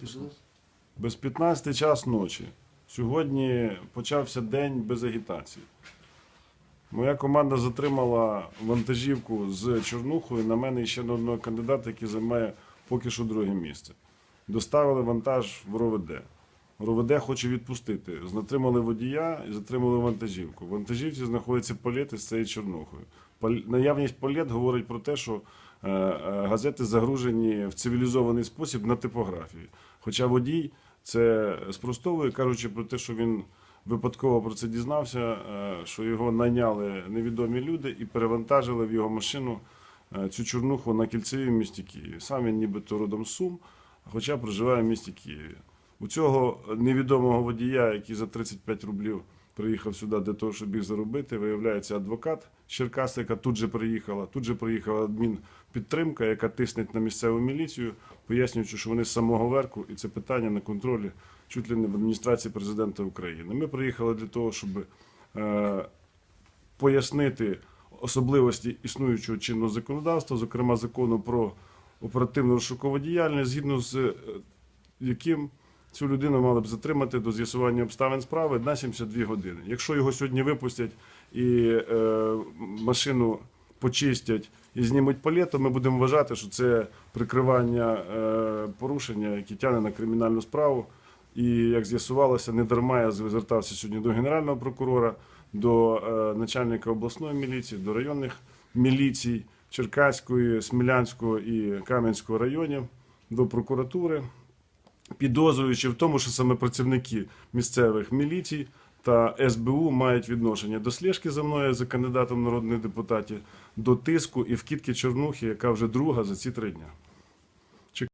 пішло. Без 15 час ночі. Сьогодні почався день без агітації. Моя команда затримала вантажівку з Чорнухою на мене ще на одного кандидата, який займає поки що друге місце. Доставили вантаж в РОВД. РОВД хоче відпустити. Затримали водія і затримали вантажівку. В вантажівці знаходиться палет із цією Чорнухою. Наявність палет говорить про те, що е, е, газети загружені в цивілізований спосіб на типографії. Хоча водій це спростовує, кажучи про те, що він випадково про це дізнався, е, що його найняли невідомі люди і перевантажили в його машину цю чорнуху на кільцеві в місті Києві. Сам він нібито родом Сум, хоча проживає в місті Києві. У цього невідомого водія, який за 35 рублів приїхав сюди для того, щоб їх заробити, виявляється адвокат з Черкас, яка тут же приїхала. Тут же приїхала адмінпідтримка, яка тисне на місцеву міліцію, пояснюючи, що вони з самого верху, і це питання на контролі чуть ли не в адміністрації президента України. Ми приїхали для того, щоб е, пояснити особливості існуючого чинного законодавства, зокрема закону про оперативну розшукову діяльність, згідно з е, яким цю людину мали б затримати до з'ясування обставин справи на 72 години. Якщо його сьогодні випустять і е, машину почистять і знімуть палет, то ми будемо вважати, що це прикривання е, порушення, яке тягне на кримінальну справу. І як з'ясувалося, не дарма я звертався сьогодні до генерального прокурора, до е, начальника обласної міліції, до районних міліцій Черкаської, Смілянського і Кам'янського районів, до прокуратури, підозрюючи в тому, що саме працівники місцевих міліцій та СБУ мають відношення до слежки за мною за кандидатом народних депутатів, до тиску і вкидки Чорнухи, яка вже друга за ці три дня.